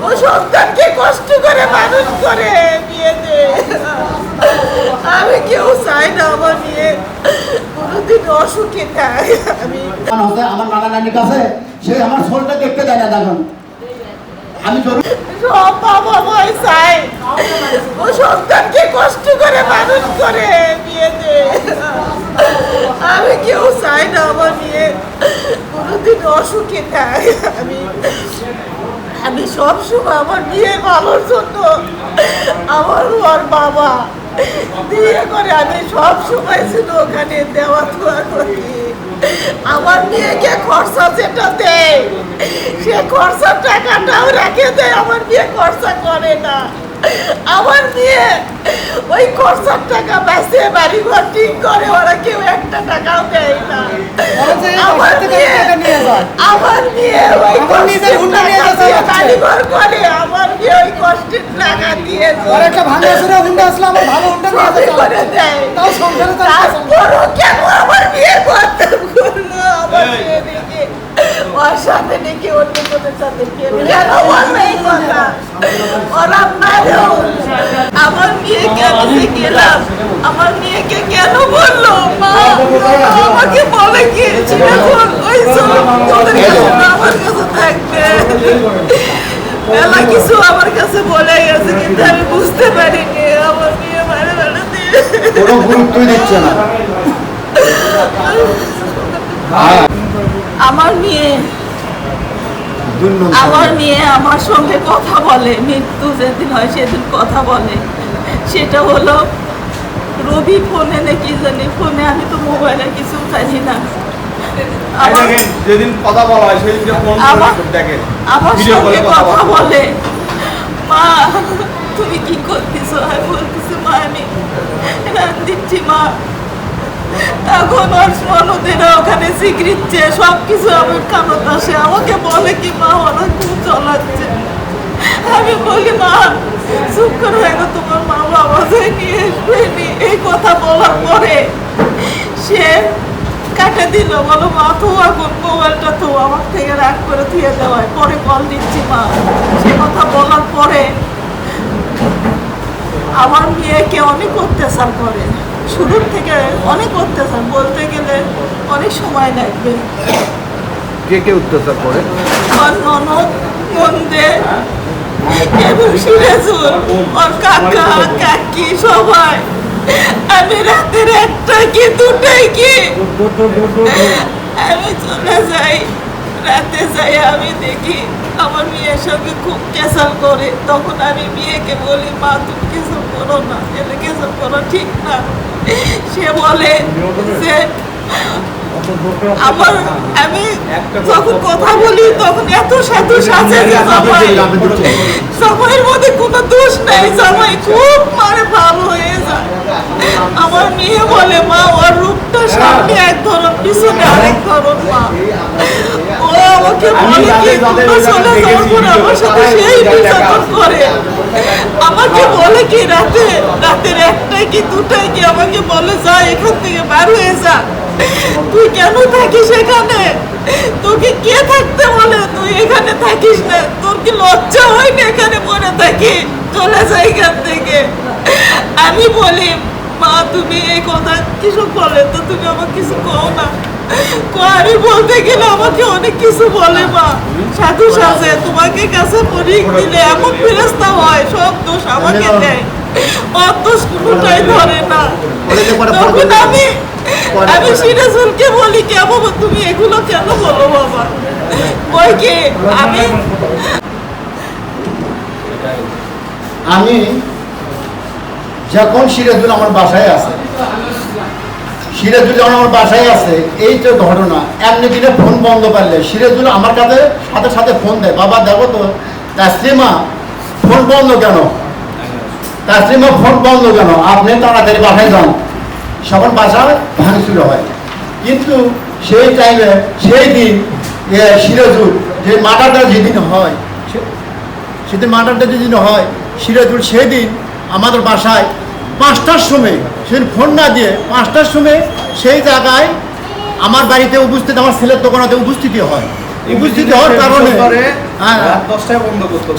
ও সন্তানকে কষ্ট করে মানুষ করে বিয়ে দে আমি কেউ চাই না আমার বিয়ে। কোনোদিন অসুখে থাক আমি আমার নানা নানির কাছে সে আমার শোলটা দেখতে দেয় না দেখুন আমি সব বাবা মাই চাই ও সন্তানকে কষ্ট করে মানুষ করে বিয়ে দে আমি কেউ চাই না আমার বিয়ে। কোনোদিন অসুখে থাক আমি আমি সব সময় আমার বিয়ে ভালোর জন্য আমার ওর বাবা। বিয়ে করে আমি সব সময় ছিল ওখানে দেওয়া থোয়া করি আমার মেয়েকে খরচা যেটা দেয় সে খরচার টাকাটাও রেখে দেয় আমার বিয়ে খরচা করে না। আমার মেয়ে ওই খরচার টাকা বাঁচিয়ে বাড়ি ঘর ঠিক করে ওরা কেউ একটা টাকাও দেয় না। আমার মেয়ে আমার মেয়ে ওই আমার নিজের কষ্টের হুন্ডা নিয়ে টাকা যাচ্ছে দিয়ে হচ্ছে। বাড়ি ঘর করে আমার মেয়ে ওই কষ্টের টাকা দিয়ে আর একটা ভাঙা চুরা হুন্ডা আসলে আমার ভালো হুন্ডা নিয়ে করে দেয়। তাও সংসারে তো তারপরও কেন আমার বিয়ে করতে করল আমার বিয়ে দেখে ওর সাথে নাকি অন্য কোনের সাথে কেন কথা? ওরা আমার গেলাম আমার মেয়েকে কেন বলল? মা আমাকে বলে ছিঁড়ে ওই তোদের কাছে আমার কাছে থাকবে। মেলা কিছু আমার কাছে বলে গেছে কিন্তু আমি বুঝতে পারিনি। আমার মেয়ে মারে বেড়া দিয়ে কোনো গুরুত্বই দিচ্ছে না। আমার মেয়ে আমার মেয়ে আমার সঙ্গে কথা বলে মৃত্যু যেদিন হয় সেদিন কথা বলে। সেটা হলো রবি ফোনে নাকি জানি ফোনে আমি তো মোবাইলে কিছু জানি না। আমার যেদিন কথা বলা হয় সেদিন যে ফোন আমার- আমার সঙ্গে কথা কথা বলে বলে। মা তুমি কি করতেছো? আমি বলতেছি মা আমি রান দিচ্ছি মা। এখন ওর সনদেরা ওখানে স্বীকৃচ্ছে সব কিছু আমার কানত আসে আমাকে বলে কি মা ওরা খুব চলাচ্ছে আমি বলি মা চুপ করে এখন তোমার মা বাবা নিয়ে আসবে। এই কথা বলার পরে সে কাটে দিল বলো মা তো এখন মোবাইলটা তো আমার থেকে রাগ করে ধুয়ে দেওয়ায় পরে কল দিচ্ছি মা। সে কথা বলার পরে আমার মেয়েকে অনেক অত্যাচার করে। শুরুর থেকে অনেক অত্যাচার বলতে গেলে অনেক সময় লাগবে। কে কে অত্যাচার করে? ওর ননদ এবং সিরাজুল ওর কাকা কাকি সবাই আমি রাতের একটা কি দুটাই কি আমি চলে যাই রাতে যাই আমি দেখি আমার মেয়ের সঙ্গে খুব কেসাল করে তখন আমি মেয়েকে বলি মা তুমি কেসাল করো না এলে কেসাল করা ঠিক না সে বলে যে আমার আমি যখন কথা বলি, তখন এত সাজে যে জামাই জামাইয়ের মধ্যে কোনো দোষ নেই জামাই খুব মানে ভালো হয়ে যায়। আমার মেয়ে বলে, মা, ওর রূপটা সামনে এক ধরন পিছনে আরেক ধরন মা। ও আমাকে বলে কি, তোমরা যাওয়ার পরে আমার সাথে সেই নির্যাতন করে। আমাকে বলে কি রাতে, রাতের একটাই কি দুটাই কি আমাকে বলে, যা, এখান থেকে বার হয়ে যা। তুই কেন থাকিস এখানে? তোকে কে থাকতে বলে? তুই এখানে থাকিস না। তোর কি লজ্জা হয় না এখানে পড়ে থাকি? চলে যাই এখান থেকে। আমি বলি মা তুমি এই কথা কিছু বলে? তো তুমি আমাকে কিছু কও না। কো আমি বলতে গেলে আমাকে অনেক কিছু বলে মা। সাধু সাজে তোমাকে কাছে পরীক দিলে এমন ফেরস্তা হয় সব দোষ আমাকে দেয়। দোষ কোনোটাই ধরে না। তখন আমি আমি সিরাজুলকে বলি কে বাবা তুমি এগুলো কেন বলো বাবা? বই কি আমি আমি যখন সিরাজুল আমার বাসায় আছে, সিরাজুল যখন আমার বাসায় আছে, এই তো ঘটনা, এমনি দিনে ফোন বন্ধ পারলে সিরাজুল আমার কাছে সাথে সাথে ফোন দেয়, বাবা, দেখো তো, তাসলিমা, ফোন বন্ধ কেন? তাসলিমা, ফোন বন্ধ কেন? আপনি তাড়াতাড়ি বাসায় যান। সবার বাসা ভাঙচুর হয়। কিন্তু সেই টাইমে সেই দিন সিরাজুল যে মাটাটা যেদিন হয় সেদিন মার্ডারটা যেদিন হয়, সিরাজুল সেদিন আমাদের বাসায় পাঁচটার সময় সেদিন ফোন না দিয়ে পাঁচটার সময় সেই জায়গায় আমার বাড়িতে উপস্থিত আমার ছেলের দোকানেতে উপস্থিতি হয়। উপস্থিত হওয়ার কারণে হ্যাঁ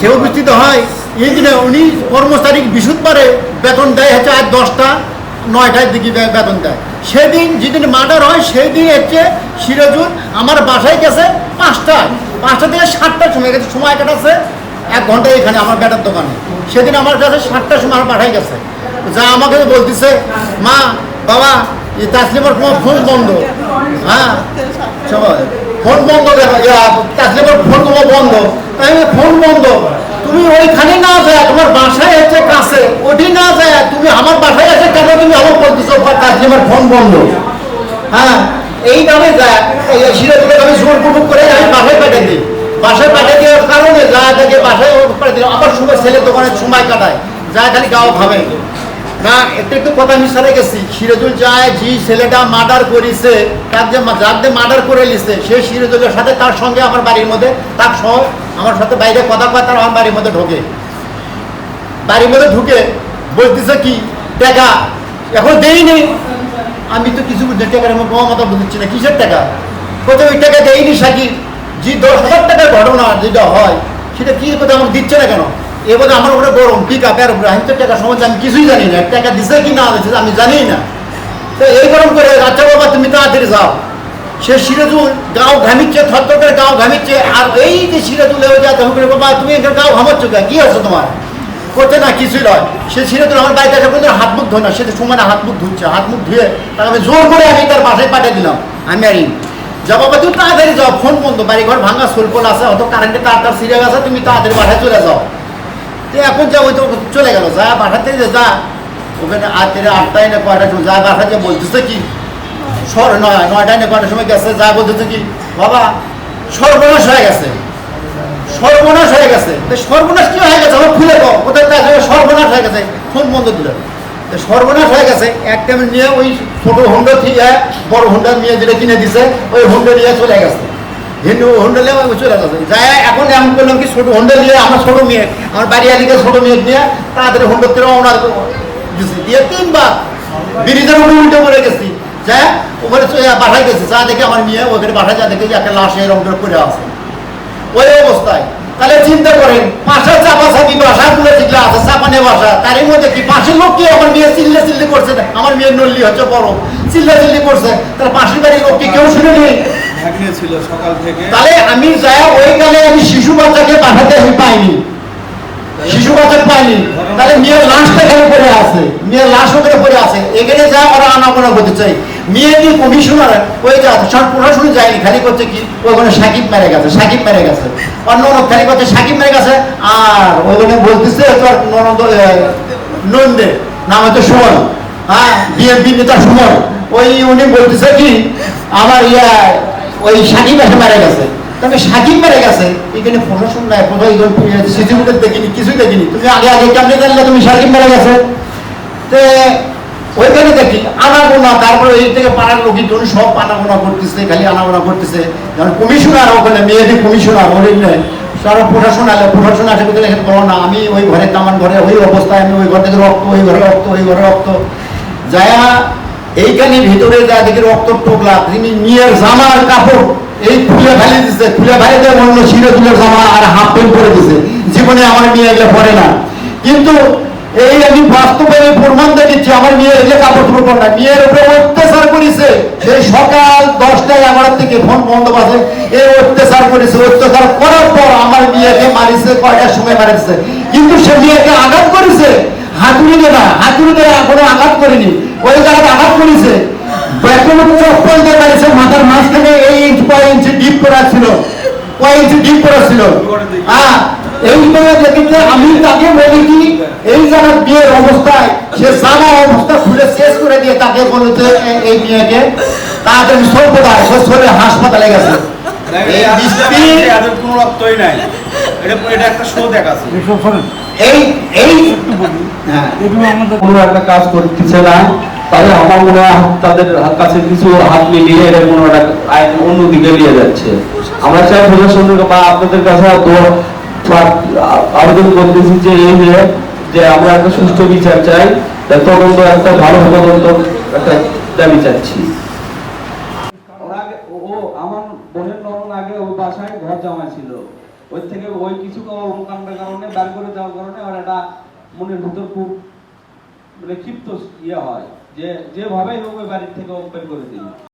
সে উপস্থিত হয় এই দিনে উনি কর্মচারী বৃহস্পতিবারে বেতন দেয় হচ্ছে আর দশটা নয়টার দিকে বেতন দেয়। সেদিন যেদিন মার্ডার হয় সেই দিন হচ্ছে সিরাজুল আমার বাসায় গেছে পাঁচটা পাঁচটা থেকে সাতটার সময় গেছে সময় কাটাচ্ছে। এক ঘণ্টা এখানে আমার ব্যাটার দোকানে। সেদিন আমার কাছে সাতটার সময় বাসায় গেছে। যা আমাকে বলতেছে, মা, বাবা, এই তাসলিমার কোনো ফোন বন্ধ। হ্যাঁ? ফোন বন্ধ তাসলিমার ফোন তোমার বন্ধ? তাই ফোন বন্ধ। তুমি ওইখানে না যায়, তোমার বাসায় হচ্ছে কাছে ওটি না যায়, তুমি আমার বাসায় এসে কেন তুমি আমার বলতেছো তাসলিমার ফোন বন্ধ। হ্যাঁ? এই নামে যায় সিরাজুলের আমি জোর করে আমি বাসায় পাঠিয়ে দিই বাসায় পাঠিয়ে দেওয়ার কারণে যা থেকে বাসায় ও পাঠিয়ে দিল আবার সময় ছেলে সময় কাটায়। যা খালি গাও খাবে না একটু একটু কথা আমি সারে গেছি। সিরাজুল যায় যে ছেলেটা মার্ডার করেছে, তার যে যার যে মার্ডার করে লিছে সেই সিরাজুলের সাথে তার সঙ্গে আমার বাড়ির মধ্যে, তার সহ আমার সাথে বাইরে কথা কয়, তার আমার বাড়ির মধ্যে ঢোকে। বাড়ির মধ্যে ঢুকে বলতেছে কি, টাকা, এখন দেইনি আমি তো কিছু বুঝতে টাকার আমার বাবা মতো বুঝছি না, কিসের টাকা? কোথাও ওই টাকা দেয়নি সাকি যে দশ হাজার টাকার ঘটনা যেটা হয়, সেটা কি কথা আমাকে দিচ্ছে না কেন? এবারে আমার উপরে গরম ঠিক আছে আর উপরে আমি তো টাকা সম্বন্ধে আমি কিছুই জানি না, টাকা দিছে কি না দিচ্ছে আমি জানি না। তো এই গরম করে আচ্ছা বাবা, তুমি তাড়াতাড়ি যাও। সে সিরাজুল গাও ঘামিচ্ছে থরথর করে গাও ঘামিচ্ছে, আর এই যে সিরাজুল হয়ে যায় তখন বাবা, তুমি এখানে গাও ঘামাচ্ছ কে কি আছে তোমার? করতে না, কিছুই নয়। সে সিরাজুল আমার বাড়িতে আসে পর্যন্ত হাত মুখ ধোয় না। সে তো সময় হাত মুখ ধুচ্ছে, হাত মুখ ধুয়ে তাকে আমি জোর করে আমি তার বাসায় পাঠিয়ে দিলাম। আমি আর। যা বাবা, তুমি তাড়াতাড়ি যাও, ফোন বন্ধ বাড়ি ঘর ভাঙা সোলপোল আছে হয়তো কারেন্টে তার তার সিরিয়া গেছে তুমি তাড়াতাড়ি বাসায় চলে যাও। তো এখন যা, ওই তো চলে গেল, যা বাসাতে যে, যা। ওখানে আট আটটায় না কয়টার সময়, যা, বাসা যে বলতেছে কি? নয়, নয়টায় না কয়টার সময় গেছে, যা বলতেছে কি? বাবা, সর্বনাশ হয়ে গেছে। সর্বনাশ হয়ে গেছে। তো সর্বনাশ কি হয়ে গেছে? আমার খুলে দাও। তাই সর্বনাশ হয়ে গেছে। ফোন বন্ধ দিল তো সর্বনাশ হয়ে গেছে। একটা নিয়ে ওই ছোট হোন্ডা থেকে বড় হুন্ডা নিয়ে যেটা কিনে দিছে, ওই হুন্ডা নিয়ে চলে গেছে। হিন্দু ওই চলে যাই এখন করলাম কি নিয়ে আমার মেয়ে আমার বাড়ি আলিকে মেয়ে নিয়ে দিছি। দিয়ে তিনবার ব্রিজের উল্টে পড়ে গেছি। ওখানে গেছি যা দেখে আমার মেয়ে ওখানে যা দেখে একটা লাশ করে আছে। ওই অবস্থায় তাহলে চিন্তা করেন পাশে চাপা চাপি বাসা গুলো যেগুলো আছে, চাপানে বাসা তারই মধ্যে কি পাশের লোক কি? আমার মেয়ে চিল্লে, চিল্লি করছে আমার মেয়ের নল্লি হচ্ছে বড়। চিল্লা চিল্লি করছে তাহলে পাশের বাড়ির লোক কি কেউ শুনে নেই। ভাগ্নে ছিল সকাল থেকে। তাহলে আমি যাই ওই কালে আমি শিশু বাচ্চাকে পাঠাতে আমি পাইনি। শিশু বাচ্চা পাইনি। তাহলে মেয়ের লাশটা এখানে পড়ে আছে। মেয়ের লাশ ওখানে পড়ে আছে। এখানে যা ওরা আনাগোনা করতে চাই। মেয়ে কি কমিশনার ওই যা সব প্রশাসন যায়নি খালি করছে কি ওখানে সাকিব মেরে গেছে সাকিব মেরে গেছে। অন্য অন্য খালি করছে সাকিব মেরে গেছে। আর ওখানে বলতেছে তোর ননদ নন্দে নাম হচ্ছে সুমন। হ্যাঁ বিএনপি নেতা সুমন। ওই উনি বলতেছে কি, আমার ইয়া, ওই সাকিব এসে মারা গেছে। তবে সাকিব মারা গেছে। এখানে প্রশাসন নাই কোথাও সিসিটিভিতে দেখিনি, কিছুই দেখিনি। তুমি আগে আগে কেমনে জানলে তুমি সাকিব মারা গেছে? তে ওইখানে দেখি, আনাগোনা, তারপরে এই থেকে পাড়ার লোকজন সব আনাগোনা করতেছে, খালি আনাগোনা করতেছে। যেমন কমিশনার ওখানে, মেয়েদের কমিশনার ওই সারা প্রশাসন আলে, প্রশাসন আসে কিন্তু এখানে বলো না, আমি ওই ঘরে আমার ঘরে, ওই অবস্থায় আমি ওই ঘর থেকে রক্ত, ওই ঘরে রক্ত, ওই ঘরে রক্ত। যায়া এইখানে ভিতরে যা দেখি রক্ত টোকলা, তিনি মেয়ের জামার কাপড়, এই খুলে ফেলে দিচ্ছে খুলে ফেলে দিয়ে অন্য তুলে জামা আর হাফ প্যান্ট পরে দিছে। জীবনে আমার মেয়ে এগুলো পরে না। কিন্তু এই আমি প্রমাণ আমার মেয়ে এগুলো কাপড় পরে না মেয়ের উপরে অত্যাচার করেছে। সেই সকাল দশটায় এগারোটার থেকে ফোন বন্ধ আছে এই অত্যাচার করেছে। অত্যাচার করার পর আমার মেয়েকে মারিছে, কয়টার সময় মারিছে। কিন্তু সে মেয়েকে আঘাত করেছে। হাতুড়ি না হাতুড়ি দিয়ে কোনো আঘাত করেনি। ওই আঘাত করেছে। চপ্পল দিয়ে মাথার মাঝখানে এই ইঞ্চ কয় ইঞ্চি ডিপ করা ছিল। কয় ইঞ্চি ডিপ করা ছিল। হ্যাঁ এই জায়গায় আমি তাকে বলি কি এই বিয়ের অবস্থায় সে অবস্থা খুলে শেষ করে দিয়ে তাকে বলেছে এই মেয়েকে সর্বদায় হাসপাতালে গেছে। এই কোনো রক্তই নাই। এটা এটা একটা দেখাচ্ছে। এই এই কোনো একটা কাজ করতেছে না। তাহলে আমার মনে হয় তাদের কাছে কিছু হাত মিলিয়ে এটা কোনো একটা অন্যদিকে নিয়ে যাচ্ছে। আমরা চাই প্রশাসনের বা আপনাদের কাছে আবেদন করতেছি যে এই যে যে আমরা একটা সুষ্ঠু বিচার চাই তদন্ত একটা ভালো তদন্ত একটা দাবি চাচ্ছি। ও আমার বোনের নরম আগে ও বাসায় ঘর জমা ছিল। ওই থেকে ওই কিছু কর্মকাণ্ডের কারণে বের করে দেওয়ার কারণে আমার একটা মনের ভিতর খুব মানে ক্ষিপ্ত ইয়ে হয়। যে, যেভাবেই হোক ওই বাড়ির থেকে বের করে দিই।